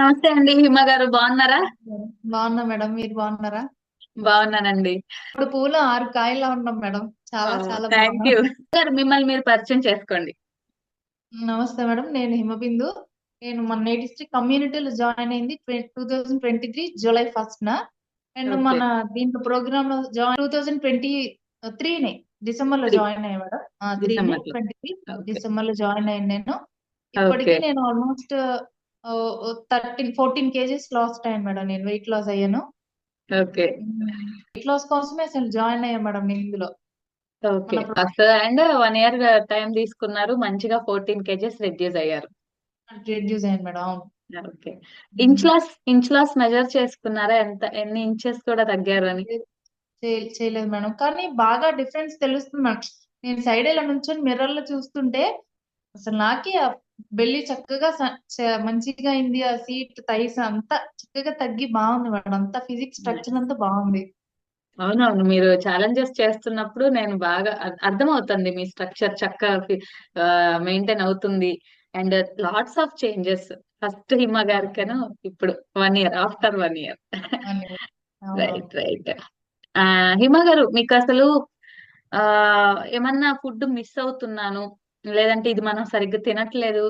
నమస్తే అండి హిమ గారు బాగున్నారా? బాగున్నా మేడం మీరు బాగున్నారా? బాగున్నానండి. ఇప్పుడు పూలు ఆరు కాయలా ఉన్నాం మేడం చాలా చాలా థ్యాంక్ యూ. గారు మిమ్మల్ని మీరు పరిచయం చేసుకోండి. నమస్తే మేడం నేను హిమబిందు నేను మన నేటి డిస్ట్రిక్ట్ కమ్యూనిటీలో జాయిన్ అయింది two thousand twenty three July first న అండ్ మన దీంట్లో ప్రోగ్రామ్లో జాయిన్ టూ థౌజండ్ ట్వంటీ త్రీనే డిసెంబర్లో జాయిన్ అయ్యా మేడం. త్రీనే డిసెంబర్లో ట్వంటీ త్రీ డిసెంబర్లో జాయిన్ అయ్యాను నేను. ఇప్పటికి నేను almost thirteen fourteen kgs loss అయ్యాను మేడం నేను వెయిట్ లాస్ అయ్యాను. ఓకే. వెయిట్ లాస్ కోసమే అసలు జాయిన్ అయ్యా మేడం నేను ఇందులో. Okay. And one year time తీసుకున్నారు మంచిగా ఫోర్టీన్ కేజెస్ రెడ్యూస్ అయ్యారు. రెడ్యూస్ అయ్యాను మేడం అవును. Okay. Inch loss inch loss measure చేసుకున్నారా? ఎంత ఎన్ని ఇంచెస్ కూడా తగ్గారు అని? చేయ- చేయలేదు మేడం. కానీ బాగా డిఫరెన్స్ తెలుస్తుంది మేడం. నేను సైడ్ ఇలా నుంచొని మిర్రర్లో చూస్తుంటే అసలు నాకే బెల్లి చక్కగా మంచిగా అయింది ఆ సీట్ థైస్ అంతా చక్కగా తగ్గి బాగుంది మేడం. అంతా ఫిజిక్స్ స్ట్రక్చర్ అంతా బాగుంది. అవునవును. మీరు ఛాలెంజెస్ చేస్తున్నప్పుడు నేను బాగా అర్- అర్థమవుతుంది మీ స్ట్రక్చర్ చక్కగా మెయింటైన్ అవుతుంది. And lots of changes. First Hima గారికేను ఇప్పుడు one year after one year. Right right. Hima garu మీకు అసలు ఏమన్నా ఫుడ్ మిస్ అవుతున్నాను? లేదంటే ఇది మనం సరిగ్గా తినట్లేదు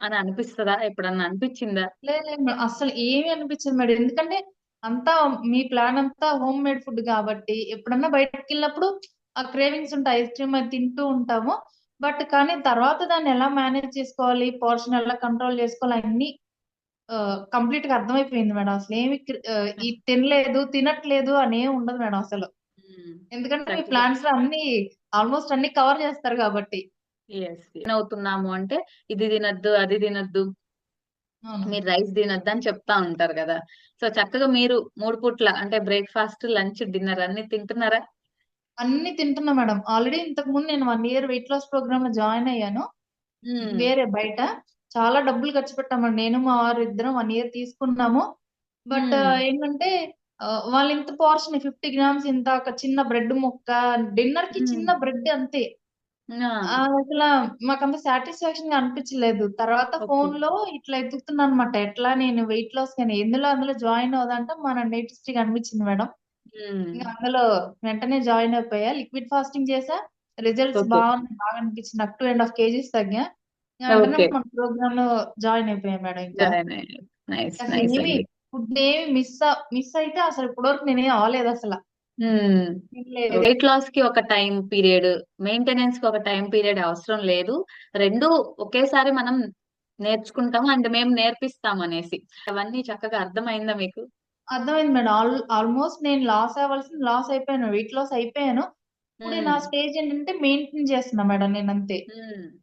అని అనిపిస్తుందా? ఎప్పుడన్నా అనిపించిందా? లేదు లేదు మేడం అసలు ఏమీ అనిపించదు మేడం. ఎందుకంటే అంతా మీ ప్లాన్ అంతా హోమ్ మేడ్ ఫుడ్ కాబట్టి ఎప్పుడన్నా బయటకు వెళ్ళినప్పుడు ఆ క్రేవింగ్స్ ఉంటాయి ఐస్ క్రీమ్ అది తింటూ ఉంటాము. బట్ కానీ తర్వాత దాన్ని ఎలా మేనేజ్ చేసుకోవాలి పోర్షన్ ఎలా కంట్రోల్ చేసుకోవాలి అన్ని కంప్లీట్గా అర్థమైపోయింది మేడం. అసలు ఏమి ఆ, ఈ తినలేదు తినట్లేదు అని ఏమి ఉండదు మేడం అసలు. ఎందుకంటే మీ చక్కగా ప్లాన్స్ అన్ని ఆల్మోస్ట్ అన్ని కవర్ చేస్తారు కాబట్టి. అవుతున్నాము అంటే ఇది తినద్దు అది తినద్దు. మీరు రైస్ తినద్దు అని చెప్తా ఉంటారు కదా. సో చక్కగా మీరు మూడు పూట్ల అంటే బ్రేక్ఫాస్ట్ లంచ్ డిన్నర్ అన్ని తింటున్నారా? అన్ని తింటున్నా మేడం. ఆల్రెడీ ఇంతకు ముందు నేను వన్ ఇయర్ వెయిట్ లాస్ ప్రోగ్రామ్లో జాయిన్ అయ్యాను. వేరే బయట. చాలా డబ్బులు ఖర్చు పెట్టాము నేను మా వారు ఇద్దరం వన్ ఇయర్ తీసుకున్నాము. బట్. ఏంటంటే వాళ్ళు ఇంత పోర్షన్ ఫిఫ్టీ గ్రామ్స్ ఇంత ఒక చిన్న బ్రెడ్ ముక్క డిన్నర్కి చిన్న. బ్రెడ్ అంతే. ఆ, ఆ, అసలు మాకంత సాటిస్ఫాక్షన్గా అనిపించలేదు. తర్వాత ఓకే. ఫోన్లో ఇట్లా ఎత్తుకుతున్నాను అనమాట ఎట్లా నేను వెయిట్ లాస్ కానీ ఎందులో అందులో జాయిన్ అవుదంటే మన నెట్ హిస్టరీ కనిపించింది మేడం. అందులో వెంటనే జాయిన్ అయిపోయా. లిక్విడ్ ఫాస్టింగ్ చేసా. Results okay. బాగున్నాయి బాగా అనిపించింది. నాకు టూ అండ్ హాఫ్ కేజీస్ తగ్గా. ఇంకా వెంటనే ఓకే. మన ప్రోగ్రామ్లో జాయిన్ అయిపోయా మేడం ఇంకా. జాయిన్ అయ్యారు. నైస్ నైస్ ఏమి అండి. ఫుడ్ ఏమి మిస్ మిస్ అయితే అసలు ఇప్పటివరకు నేనేం అవ్వలేదు అసలు. వెయిట్ లాస్కి ఒక టైం పీరియడ్ మెయింటెనెన్స్కి ఒక టైం పీరియడ్ అవసరం లేదు. రెండు ఒకేసారి మనం నేర్చుకుంటాం అండ్ మేము నేర్పిస్తాం అనేసి. అవన్నీ చక్కగా అర్థమైందా మీకు? అర్థమైంది మేడం. ఆల్ ఆల్మోస్ట్ నేను లాస్ అవ్వాల్సింది లాస్ అయిపోయాను. వెయిట్ లాస్ అయిపోయాను. ఇప్పుడు నా. స్టేజ్ ఏంటంటే మెయింటైన్ చేస్తున్నా మేడం నేను అంతే.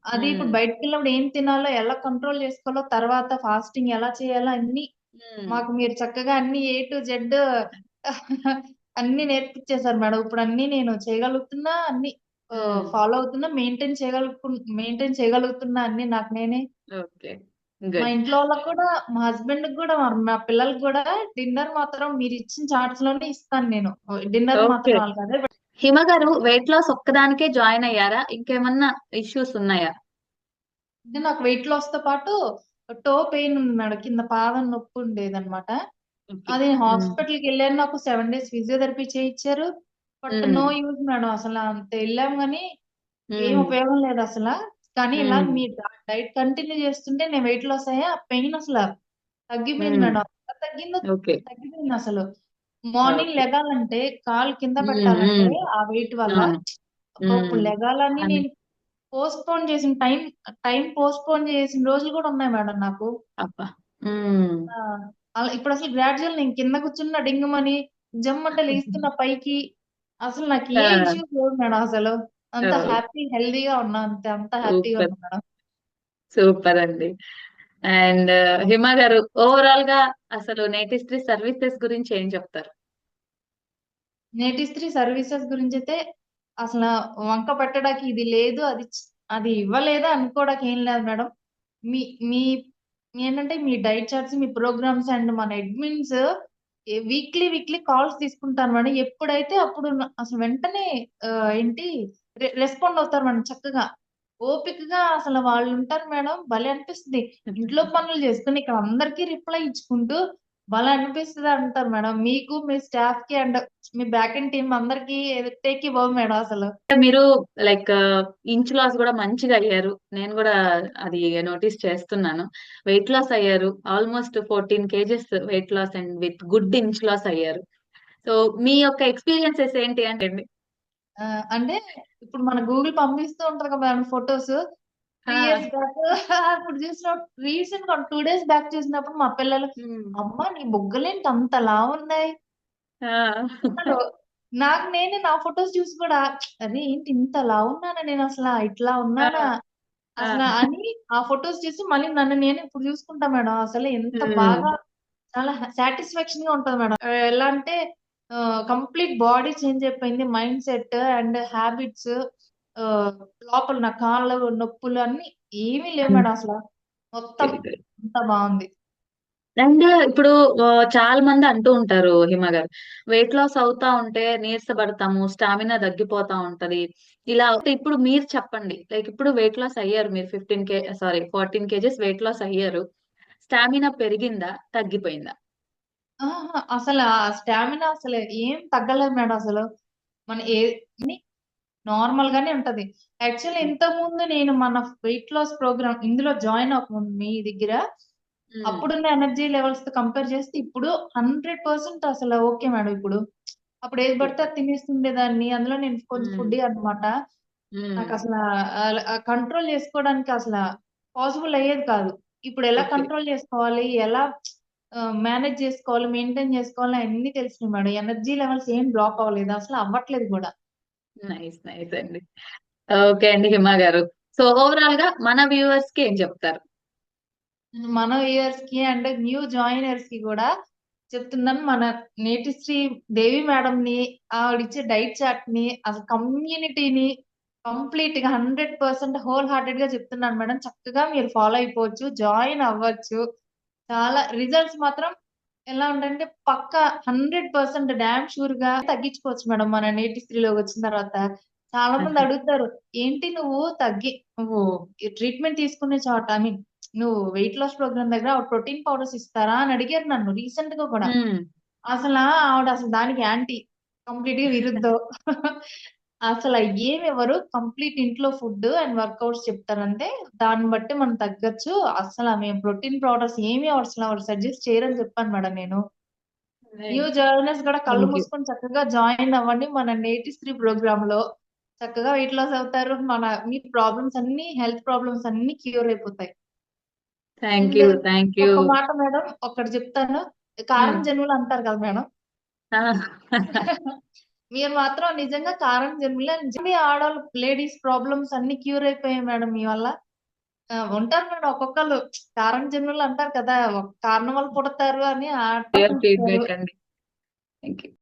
అది ఇప్పుడు. బయటకు వెళ్ళినప్పుడు ఏం తినాలో ఎలా కంట్రోల్ చేసుకోవాలో తర్వాత ఫాస్టింగ్ ఎలా చేయాలో అన్ని. మాకు మీరు చక్కగా అన్ని ఏ టు జెడ్ అన్ని నేర్పించేశారు మేడం. ఇప్పుడు అన్ని నేను చేయగలుగుతున్నా అన్ని. ఫాలో అవుతున్నా మెయింటైన్ చేయగలుగు మెయింటైన్ చేయగలుగుతున్నా అన్ని నాకు నేనే. ఓకే. మా ఇంట్లో వాళ్ళకి కూడా మా హస్బెండ్ కూడా మా పిల్లలకి కూడా డిన్నర్ మాత్రం మీరు ఇచ్చిన చార్ట్స్లోనే ఇస్తాను నేను. డిన్నర్ మాత్రం అదే. హిమ గారు వెయిట్ లాస్ ఒక్కదానికే జాయిన్ అయ్యారా? ఇంకేమన్నా ఇష్యూస్ ఉన్నాయా? నాకు వెయిట్ లాస్తో పాటు టో పెయిన్ ఉంది మేడం. కింద పాదం నొప్పి ఉండేది అనమాట అది. హాస్పిటల్కి వెళ్ళాను నాకు సెవెన్ డేస్ ఫిజియోథెరపీ చేయించారు బట్. నో యూజ్ మేడం అసలు అంత వెళ్ళాం కానీ ఏం. ఉపయోగం లేదు అసలు కానీ ఇలా. మీ డైట్ కంటిన్యూ చేస్తుంటే నేను వెయిట్ లాస్ అయ్యా పెయిన్ అసలు తగ్గిపోయింది. మేడం తగ్గిందో ఓకే తగ్గిపోయింది అసలు మార్నింగ్ ఓకే లెగాలంటే కాలు కింద. పెట్టాలంటే. ఆ వెయిట్ వల్ల అవును. లెగాలని అని నేను పోస్ట్ పోన్ చేసిన టైం టైం పోస్ట్ పోన్ చేసిన రోజులు కూడా ఉన్నాయి మేడం నాకు అబ్బా. అలా ఇప్పుడు అసలు గ్రాడ్యువల్ నేను కింద కూర్చున్న డింగమని జమ్మంటే లేస్తున్న పైకి అసలు నాకు ఏ ఇష్యూస్ లేవు మేడం అసలు. అంత హ్యాపీ హెల్దీగా ఉన్నా అంతే అంత హ్యాపీగా ఉన్నా మేడం. సూపర్ అండి. అండ్ హిమ గారు ఓవరాల్గా అసలు నేటిస్ట్రీ సర్వీసెస్ గురించి ఏం చెప్తారు? నేటిస్త్రీ సర్వీసెస్ గురించి అయితే అసలు వంక పెట్టడానికి ఇది లేదు అది అది ఇవ్వలేదు అనుకోవడానికి ఏం లేదు మేడం. మీ మీ ఏంటంటే మీ డైట్ చార్ట్స్ మీ ప్రోగ్రామ్స్ అండ్ మన అడ్మిన్స్ వీక్లీ వీక్లీ కాల్స్ తీసుకుంటారు మేడం. ఎప్పుడైతే అప్పుడు అసలు వెంటనే ఏంటి రెస్పాండ్ అవుతారు మేడం చక్కగా. ఓపికగా అసలు వాళ్ళు ఉంటారు మేడం. భలే అనిపిస్తుంది. ఇంట్లో పనులు చేసుకుని ఇక్కడ అందరికీ రిప్లై ఇచ్చుకుంటూ భలే అనిపిస్తుంది అంటారు మేడం. మీకు మీ స్టాఫ్కి అండ్ మీ బ్యాక్ ఎండ్ టీం అందరికి టేక్ ఇవ్వవు మేడం అసలు. మీరు లైక్ ఇంచ్ లాస్ కూడా మంచిగా అయ్యారు. నేను కూడా అది నోటీస్ చేస్తున్నాను. వెయిట్ లాస్ అయ్యారు. Almost fourteen kgs weight loss and with good inch loss అయ్యారు. సో మీ యొక్క ఎక్స్పీరియన్సెస్ ఏంటి అంటే అంటే ఇప్పుడు మన గూగుల్ పంపిస్తూ ఉంటారు కదా madam photos three years back అప్పుడు చూసిన రీసెంట్గా టూ డేస్ బ్యాక్ చూసినప్పుడు మా పిల్లలు అమ్మ నీ బుగ్గలేంటి అంత లావు ఉన్నాయి. నాకు నేనే నా ఫొటోస్ చూసి కూడా అరే ఏంటి ఇంత లావు ఉన్నానా? నేను అసలు ఇట్లా ఉన్నానా? అసలు అని ఆ ఫొటోస్ చూసి మళ్ళీ నన్ను నేను ఇప్పుడు చూసుకుంటా మేడం. అసలు ఎంత Hmm. బాగా చాలా సాటిస్ఫాక్షన్గా ఉంటది మేడం. ఎలా అంటే కంప్లీట్ బాడీ చేంజ్ అయిపోయింది. మైండ్ సెట్ అండ్ హ్యాబిట్స్ లోపల నా కాళ్ళు నొప్పులు అన్ని ఏమీ లేవు. మేడం అసలు. మొత్తం అంత బాగుంది. అండ్ ఇప్పుడు చాలా మంది అంటూ ఉంటారు హిమ గారు. వెయిట్ లాస్ అవుతా ఉంటే నీరసపడతాము స్టామినా తగ్గిపోతా ఉంటది. ఇలా ఇప్పుడు మీరు చెప్పండి లైక్ ఇప్పుడు వెయిట్ లాస్ అయ్యారు మీరు fifteen K sorry fourteen kgs weight loss అయ్యారు. స్టామినా పెరిగిందా తగ్గిపోయిందా? అసలు ఆ స్టామినా అసలు ఏం తగ్గలేదు మేడం అసలు. మన ఏ నార్మల్ గానే ఉంటది. యాక్చువల్లీ ఇంతకు ముందు నేను మన వెయిట్ లాస్ ప్రోగ్రామ్ ఇందులో జాయిన్ అవ్వకముందు మీ దగ్గర. అప్పుడున్న ఎనర్జీ లెవెల్స్తో కంపేర్ చేస్తే ఇప్పుడు హండ్రెడ్ పర్సెంట్ అసలు ఓకే మేడం ఇప్పుడు. అప్పుడు ఏది పడితే అది తినేస్తుండేదాన్ని. అందులో నేను కొంచెం. ఫుడ్ అన్నమాట. మ్మ్. నాకు అసలు కంట్రోల్ చేసుకోవడానికి అసలు పాసిబుల్ అయ్యేది కాదు. ఇప్పుడు ఎలా. కంట్రోల్ చేసుకోవాలి? ఎలా మేనేజ్ చేసుకోవాలి? మెయింటైన్ చేసుకోవాలి అన్ని తెలిసినాయి మేడం. ఎనర్జీ లెవెల్స్ ఏం డ్రాప్ అవ్వలేదు. అసలు అవ్వట్లేదు కూడా. నైస్ నైస్ అండి. ఓకే అండి హిమ గారు. సో ఓవరాల్గా మన వ్యూవర్స్కి ఏం చెప్తారు? మన వ్యూవర్స్కి అండ్ న్యూ జాయినర్స్కి కూడా చెప్తున్నాను. మన నేటి శ్రీ దేవి మేడం ని ఆవిడిచ్చే డైట్ చార్ట్ని అసలు కమ్యూనిటీని కంప్లీట్గా హండ్రెడ్ పర్సెంట్ హోల్ హార్టెడ్గా చెప్తున్నాను మేడం. చక్కగా మీరు ఫాలో అయిపోవచ్చు జాయిన్ అవ్వచ్చు. చాలా రిజల్ట్స్ మాత్రం ఎలా ఉందంటే పక్క హండ్రెడ్ పర్సెంట్ డామ్ షూర్గా తగ్గించుకోవచ్చు మేడం. మన నేటి స్త్రీలోకి వచ్చిన తర్వాత చాలా మంది అడుగుతారు ఏంటి నువ్వు తగ్గి నువ్వు ట్రీట్మెంట్ తీసుకునే చోట ఐ మీన్ నువ్వు వెయిట్ లాస్ ప్రోగ్రామ్ దగ్గర ప్రోటీన్ పౌడర్స్ ఇస్తారా అని అడిగారు నన్ను రీసెంట్గా కూడా. అసలు ఆవిడ అసలు దానికి యాంటీ కంప్లీట్గా విరుద్ధం. అసలు ఏమి ఎవరు కంప్లీట్ ఇంట్లో ఫుడ్ అండ్ వర్కౌట్స్ చెప్తారంటే దాన్ని బట్టి మనం తగ్గచ్చు. అసలు మేము ప్రోటీన్ పౌడర్స్ ఏమి అసలు సజెస్ట్ చేయరని చెప్పాను మేడం నేను. న్యూ జర్నర్స్ కూడా కళ్ళు. మూసుకొని చక్కగా జాయిన్ అవ్వండి మన నేటి స్త్రీ ప్రోగ్రామ్లో చక్కగా వెయిట్ లాస్ అవుతారు. మన మీ ప్రాబ్లమ్స్ అన్ని హెల్త్ ప్రాబ్లమ్స్ అన్ని క్యూర్ అయిపోతాయి. థ్యాంక్ యూ థ్యాంక్ యూ మాట మేడం ఒకటి చెప్తాను. కారం జన్ములు అంటారు కదా మేడం. మీరు మాత్రం నిజంగా కారం జన్ములే నిజంగా ఆడవాళ్ళు లేడీస్ ప్రాబ్లమ్స్ అన్ని క్యూర్ అయిపోయాయి మేడం మీ వల్ల. ఉంటారు మేడం ఒక్కొక్కరు కారం జన్ములు అంటారు కదా కారణం వల్ల పుడతారు అని